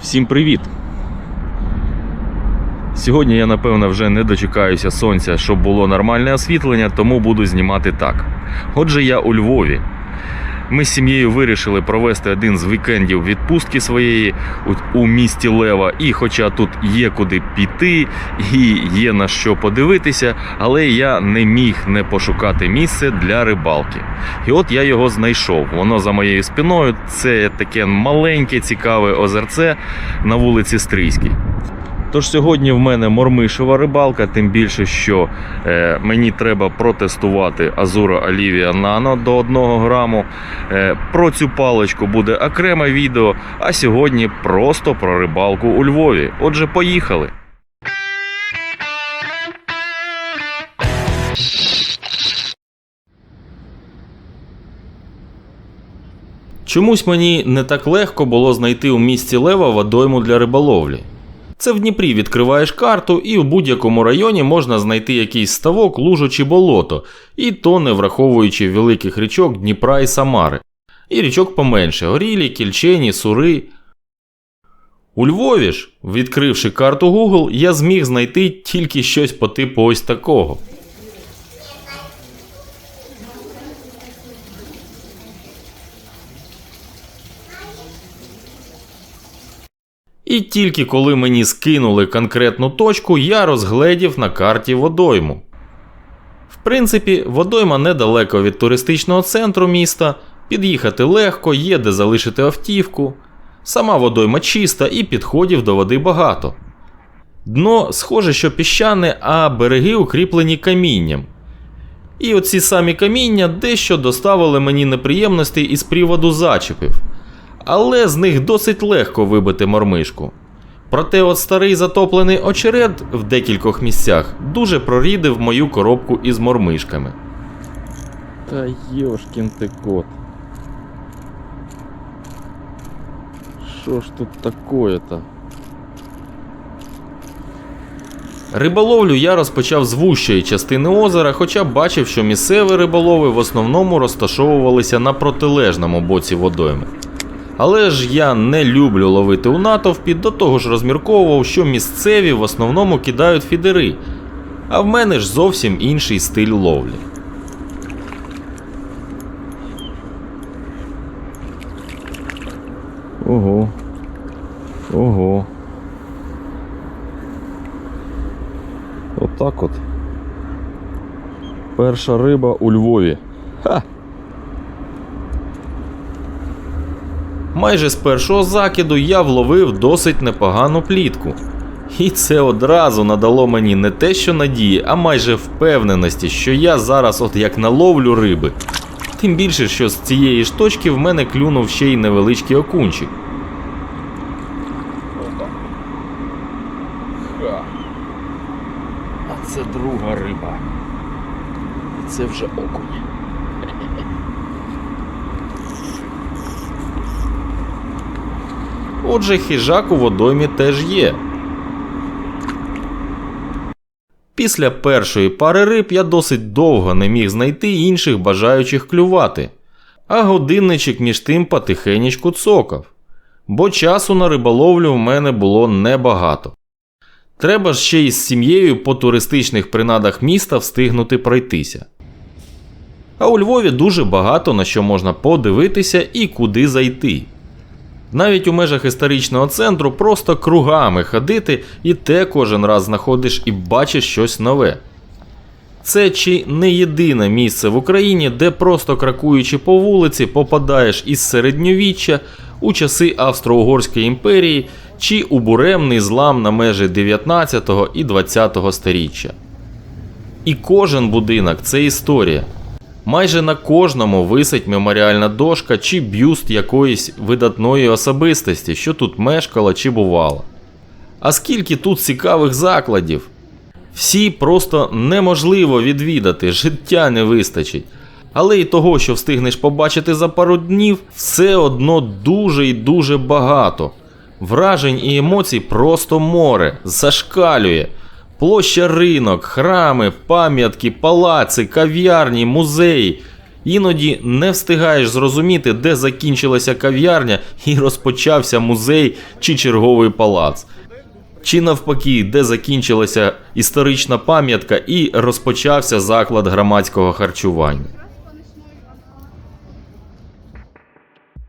Всім привіт! Сьогодні я напевно вже не дочекаюся сонця, щоб було нормальне освітлення, тому буду знімати так. Отже, я у Львові. Ми з сім'єю вирішили провести один з вікендів відпустки своєї у, місті Лева. І хоча тут є куди піти і є на що подивитися, але я не міг не пошукати місце для рибалки. І от я його знайшов. Воно за моєю спиною. Це таке маленьке, цікаве озерце на вулиці Стрийській. Тож сьогодні в мене мормишева рибалка, тим більше, що е, мені треба протестувати Азура Олівія Нано до 1 граму. Е, про цю паличку буде окреме відео, а сьогодні просто про рибалку у Львові. Отже, поїхали. Чомусь мені не так легко було знайти у місті Лева водойму для риболовлі. Це в Дніпрі відкриваєш карту, і в будь-якому районі можна знайти якийсь ставок, лужу чи болото, і то не враховуючи великих річок Дніпра і Самари. І річок поменше Горілі, Кільчені, Сури. У Львові ж, відкривши карту Google, я зміг знайти тільки щось по типу ось такого. І тільки коли мені скинули конкретну точку, я розгледів на карті водойму. В принципі, водойма недалеко від туристичного центру міста, під'їхати легко, є де залишити автівку. Сама водойма чиста і підходів до води багато. Дно схоже, що піщане, а береги укріплені камінням. І оці самі каміння дещо доставили мені неприємностей із приводу зачепів але з них досить легко вибити мормишку. Проте от старий затоплений очерет в декількох місцях дуже прорідив мою коробку із мормишками. Та йошкін ти кот. Що ж тут такое-то? Риболовлю я розпочав з вущої частини озера, хоча бачив, що місцеві риболови в основному розташовувалися на протилежному боці водойми. Але ж я не люблю ловити у натовпі, до того ж розмірковував, що місцеві в основному кидають фідери, а в мене ж зовсім інший стиль ловлі. Ого. Ого. Отак от. Перша риба у Львові. Ха! Майже з першого закиду я вловив досить непогану плітку. І це одразу надало мені не те, що надії, а майже впевненості, що я зараз от як наловлю риби. Тим більше, що з цієї ж точки в мене клюнув ще й невеличкий окунчик. А це друга риба. Це вже окунь. Отже, хижак у водоймі теж є. Після першої пари риб я досить довго не міг знайти інших бажаючих клювати, а годинничок між тим потихенечку цокав, бо часу на риболовлю в мене було небагато. Треба ж ще й з сім'єю по туристичних принадах міста встигнути пройтися. А у Львові дуже багато на що можна подивитися і куди зайти. Навіть у межах історичного центру просто кругами ходити, і те кожен раз знаходиш і бачиш щось нове. Це чи не єдине місце в Україні, де просто кракуючи по вулиці, попадаєш із середньовіччя у часи Австро-Угорської імперії чи у буремний злам на межі 19 і 20 століття. І кожен будинок це історія. Майже на кожному висить меморіальна дошка чи бюст якоїсь видатної особистості, що тут мешкала чи бувала. А скільки тут цікавих закладів? Всі просто неможливо відвідати, життя не вистачить. Але і того, що встигнеш побачити за пару днів, все одно дуже і дуже багато. Вражень і емоцій просто море, зашкалює. Площа ринок, храми, пам'ятки, палаци, кав'ярні, музеї. Іноді не встигаєш зрозуміти, де закінчилася кав'ярня і розпочався музей чи черговий палац. Чи навпаки, де закінчилася історична пам'ятка і розпочався заклад громадського харчування.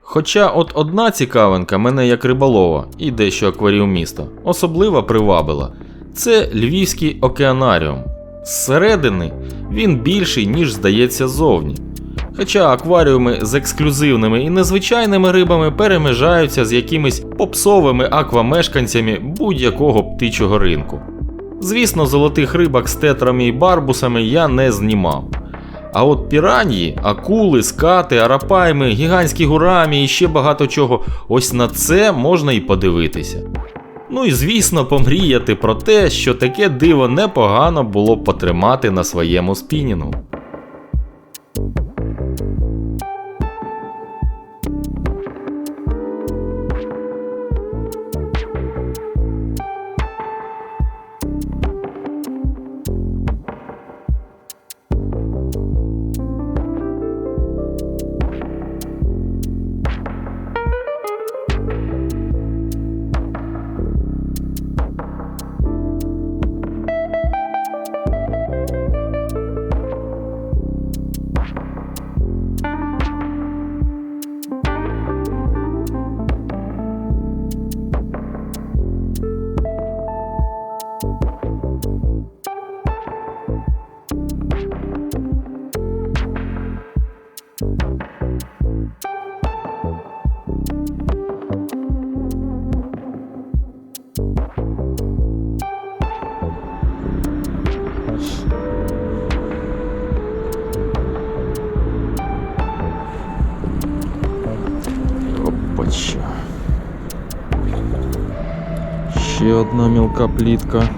Хоча от одна цікавинка мене як риболова і дещо акваріуміста особливо привабила це Львівський океанаріум. Зсередини він більший, ніж здається зовні. Хоча акваріуми з ексклюзивними і незвичайними рибами перемежаються з якимись попсовими аквамешканцями будь-якого птичого ринку. Звісно, золотих рибок з тетрами і барбусами я не знімав. А от піраньї, акули, скати, арапайми, гігантські гурамі і ще багато чого, ось на це можна і подивитися. Ну і звісно, помріяти про те, що таке диво непогано було б потримати на своєму спінінгу. Ще одна мілка плітка.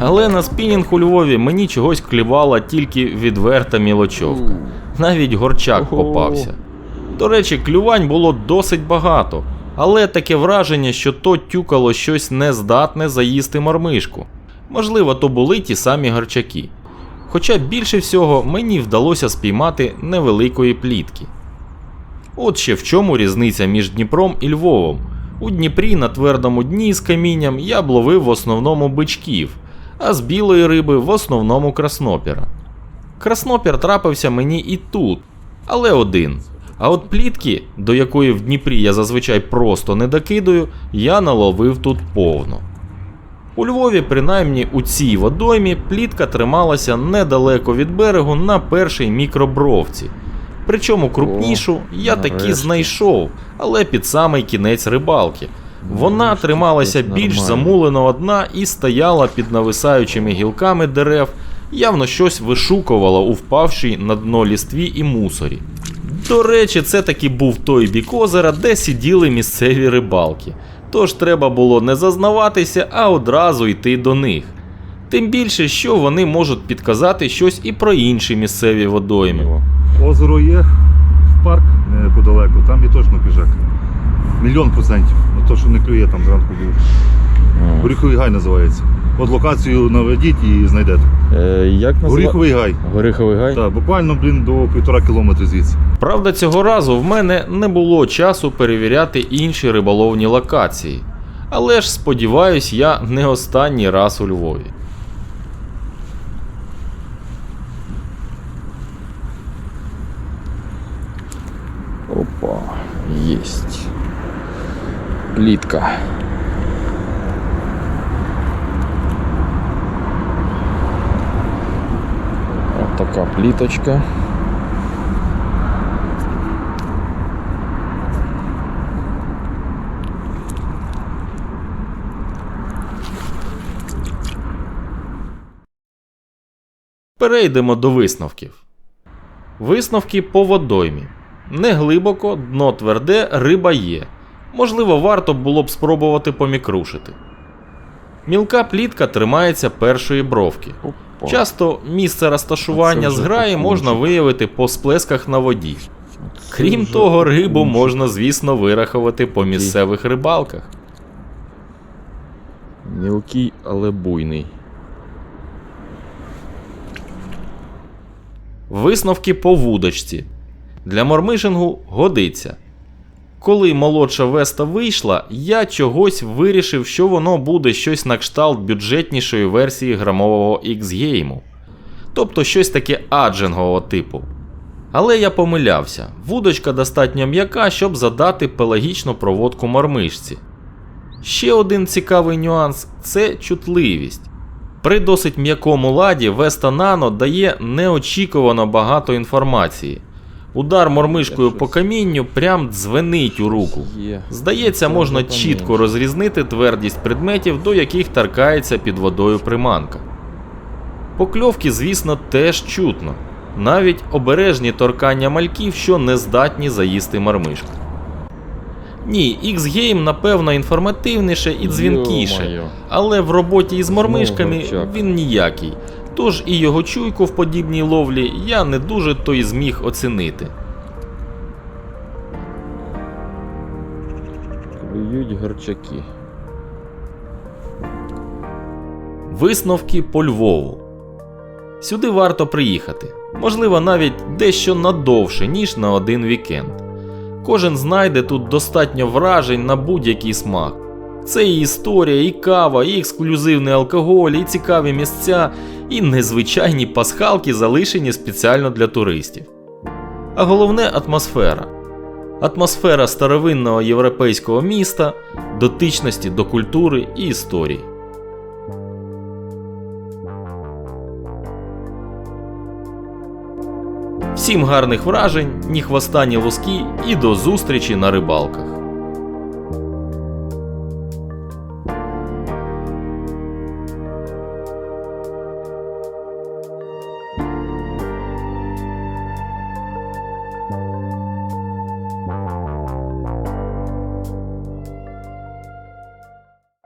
Але на спінінг у Львові мені чогось клівала тільки відверта мілочовка. Навіть горчак попався. До речі, клювань було досить багато, але таке враження, що то тюкало щось нездатне заїсти мормишку. Можливо, то були ті самі гарчаки. Хоча більше всього мені вдалося спіймати невеликої плітки. От ще в чому різниця між Дніпром і Львовом. У Дніпрі на твердому дні з камінням я б ловив в основному бичків, а з білої риби в основному краснопіра. Краснопір трапився мені і тут, але один. А от плітки, до якої в Дніпрі я зазвичай просто не докидую, я наловив тут повно. У Львові, принаймні у цій водоймі, плітка трималася недалеко від берегу на першій мікробровці. Причому крупнішу я таки знайшов, але під самий кінець рибалки. Вона трималася більш нормальне. замулено одна і стояла під нависаючими гілками дерев, явно щось вишукувала у впавшій на дно лістві і мусорі. До речі, це таки був той бік озера, де сиділи місцеві рибалки. Тож треба було не зазнаватися, а одразу йти до них. Тим більше, що вони можуть підказати щось і про інші місцеві водойми. Озеро є, в парк неподалеку, там є точно хижак. Мільйон процентів. Ну то, що не клює там зранку був. Горіховий гай називається. От локацію наведіть і знайдете. Е, як називається? Горіховий гай. Горіховий гай? Так, буквально, блін, до півтора кілометри звідси. Правда, цього разу в мене не було часу перевіряти інші риболовні локації. Але ж сподіваюсь, я не останній раз у Львові. 6. Плітка. Ось така пліточка. Перейдемо до висновків. Висновки по водоймі. Не глибоко, дно тверде, риба є. Можливо, варто було б спробувати помікрушити. Мілка плітка тримається першої бровки. Опа. Часто місце розташування зграї можна виявити по сплесках на воді. Це Крім того, рибу можна, звісно, вирахувати по місцевих рибалках. Мілкий, але буйний. Висновки по вудочці. Для мормишингу годиться. Коли молодша Веста вийшла, я чогось вирішив, що воно буде щось на кшталт бюджетнішої версії грамового X-гейму. Тобто щось таке аджингового типу. Але я помилявся, вудочка достатньо м'яка, щоб задати пелагічну проводку мормишці. Ще один цікавий нюанс це чутливість. При досить м'якому ладі Vesta Nano дає неочікувано багато інформації. Удар мормишкою по камінню прям дзвенить у руку. Здається, можна чітко розрізнити твердість предметів, до яких таркається під водою приманка. Покльовки, звісно, теж чутно. Навіть обережні торкання мальків, що не здатні заїсти мармишку. Ні, X-Game, напевно, інформативніше і дзвінкіше, але в роботі із мормишками він ніякий. Тож і його чуйку в подібній ловлі я не дуже то й зміг оцінити. Клюють горчаки. Висновки по Львову. Сюди варто приїхати, можливо, навіть дещо надовше, ніж на один вікенд. Кожен знайде тут достатньо вражень на будь-який смак. Це і історія, і кава, і ексклюзивний алкоголь, і цікаві місця, і незвичайні пасхалки, залишені спеціально для туристів. А головне атмосфера. Атмосфера старовинного європейського міста, дотичності до культури і історії. Всім гарних вражень, ні хвоста, ні луски і до зустрічі на рибалках.